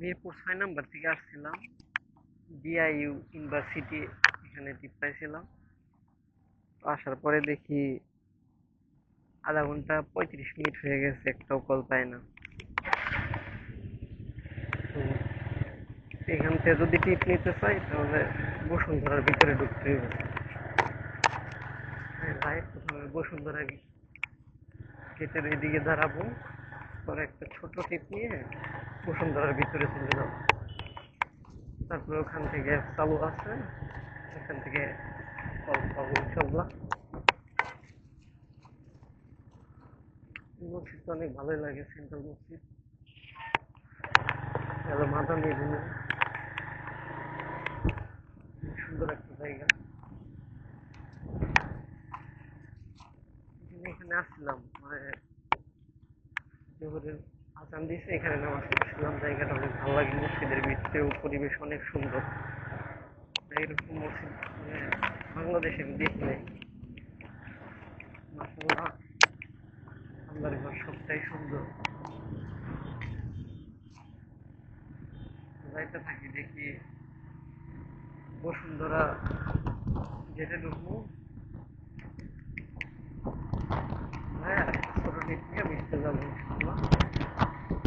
মিরপুর ছয় নাম্বার থেকে আসছিলাম। ডিআইইউ ইউনিভার্সিটি এখানে টিপ পাইছিলাম। আসার পরে দেখি আধা ঘণ্টা পঁয়ত্রিশ মিনিট হয়ে গেছে, একটাও কল পায় না। এখান থেকে যদি টিপ নিতে চাই, তাহলে বসুন্ধরার ভিতরে ঢুকতে হবে ভাই, প্রথমে বসুন্ধরা গেটের এদিকে দাঁড়াবো। পরে একটা ছোট টিপ নিয়ে বসুন্ধরার ভিতরে চলে যাব তারপরে ওখান থেকে চালু আছে। ওখান থেকে কল পাবো ইনশাল্লাহ অনেক ভালোই লাগে সেন্ট্রাল মসজিদ। হ্যালো মাদার মেদিনা সুন্দর একটা জায়গা। এখানে এখানে আসছিলাম মানে আজান দিয়েছে, এখানে নামাজ পড়ছিলাম। জায়গাটা অনেক ভালো লাগে, মসজিদের ভিতরেও পরিবেশ অনেক সুন্দর। এইরকম মসজিদ মানে বাংলাদেশে আমি দেখি নাই আল্লাহর ঘর সবটাই সুন্দর। যাইতে থাকি, দেখি বসুন্ধরা যেতে ঢুকবো। হ্যাঁ ছোট নিয়ে মিশতে যাব